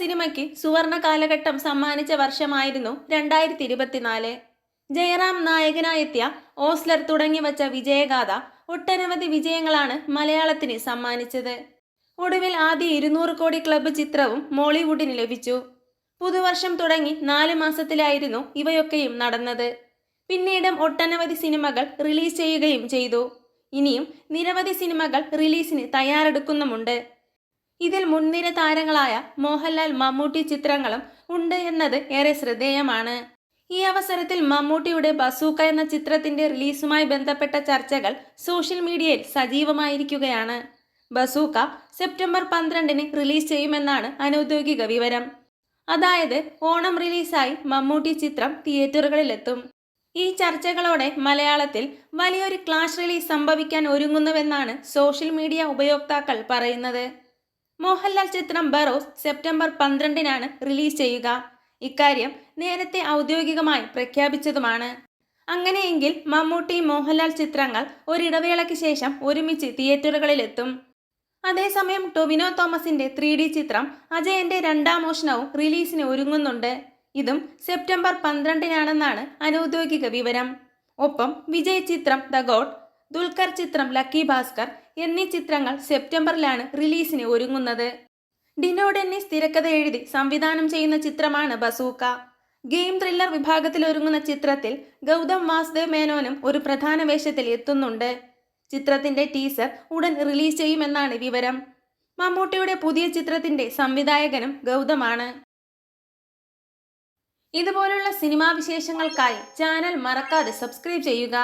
സിനിമയ്ക്ക് സുവർണ കാലഘട്ടം സമ്മാനിച്ച വർഷമായിരുന്നു രണ്ടായിരത്തി ഇരുപത്തിനാല് ജയറാം നായകനായെത്തിയ ഓസ്ലർ തുടങ്ങി വച്ച വിജയഗാഥ ഒട്ടനവധി വിജയങ്ങളാണ് മലയാളത്തിന് സമ്മാനിച്ചത്. ഒടുവിൽ ആദ്യ ഇരുന്നൂറ് കോടി ക്ലബ്ബ് ചിത്രവും മോളിവുഡിന് ലഭിച്ചു. പുതുവർഷം തുടങ്ങി നാല് മാസത്തിലായിരുന്നു ഇവയൊക്കെയും നടന്നത്. പിന്നീടും ഒട്ടനവധി സിനിമകൾ റിലീസ് ചെയ്യുകയും ചെയ്തു. ഇനിയും നിരവധി സിനിമകൾ റിലീസിന് തയ്യാറെടുക്കുന്നുമുണ്ട്. ഇതിൽ മുൻനിര താരങ്ങളായ മോഹൻലാൽ മമ്മൂട്ടി ചിത്രങ്ങളും ഉണ്ട് എന്നത് ഏറെ ശ്രദ്ധേയമാണ്. ഈ അവസരത്തിൽ മമ്മൂട്ടിയുടെ ബസൂക്ക എന്ന ചിത്രത്തിന്റെ റിലീസുമായി ബന്ധപ്പെട്ട ചർച്ചകൾ സോഷ്യൽ മീഡിയയിൽ സജീവമായിരിക്കുകയാണ്. ബസൂക്ക സെപ്റ്റംബർ പന്ത്രണ്ടിന് റിലീസ് ചെയ്യുമെന്നാണ് അനൌദ്യോഗിക വിവരം. അതായത് ഓണം റിലീസായി മമ്മൂട്ടി ചിത്രം തിയേറ്ററുകളിലെത്തും. ഈ ചർച്ചകളോടെ മലയാളത്തിൽ വലിയൊരു ക്ലാഷ് റിലീസ് സംഭവിക്കാൻ ഒരുങ്ങുന്നുവെന്നാണ് സോഷ്യൽ മീഡിയ ഉപയോക്താക്കൾ പറയുന്നത്. മോഹൻലാൽ ചിത്രം ബറോസ് സെപ്റ്റംബർ പന്ത്രണ്ടിനാണ് റിലീസ് ചെയ്യുക. ഇക്കാര്യം നേരത്തെ ഔദ്യോഗികമായി പ്രഖ്യാപിച്ചതുമാണ്. അങ്ങനെയെങ്കിൽ മമ്മൂട്ടി മോഹൻലാൽ ചിത്രങ്ങൾ ഒരിടവേളയ്ക്ക് ശേഷം ഒരുമിച്ച് തിയേറ്ററുകളിലെത്തും. അതേസമയം ടൊവിനോ തോമസിന്റെ ത്രീ ഡി ചിത്രം അജയന്റെ രണ്ടാം മോഷണവും റിലീസിന് ഒരുങ്ങുന്നുണ്ട്. ഇതും സെപ്റ്റംബർ പന്ത്രണ്ടിനാണെന്നാണ് അനൗദ്യോഗിക വിവരം. ഒപ്പം വിജയ് ചിത്രം ദ ഗോഡ് ദുൽഖർ ചിത്രം ലക്കി ഭാസ്കർ എന്നീ ചിത്രങ്ങൾ സെപ്റ്റംബറിലാണ് റിലീസിന് ഒരുങ്ങുന്നത്. ഡിനോ ഡെന്നിസ് തിരക്കഥ എഴുതി സംവിധാനം ചെയ്യുന്ന ചിത്രമാണ് ബസൂക്ക. ഗെയിം ത്രില്ലർ വിഭാഗത്തിൽ ഒരുങ്ങുന്ന ചിത്രത്തിൽ ഗൗതം വാസുദേവ് മേനോനും ഒരു പ്രധാന വേഷത്തിൽ എത്തുന്നുണ്ട്. ചിത്രത്തിന്റെ ടീസർ ഉടൻ റിലീസ് ചെയ്യുമെന്നാണ് വിവരം. മമ്മൂട്ടിയുടെ പുതിയ ചിത്രത്തിന്റെ സംവിധായകനും ഗൗതമാണ്. ഇതുപോലുള്ള സിനിമാ വിശേഷങ്ങൾക്കായി ചാനൽ മറക്കാതെ സബ്സ്ക്രൈബ് ചെയ്യുക.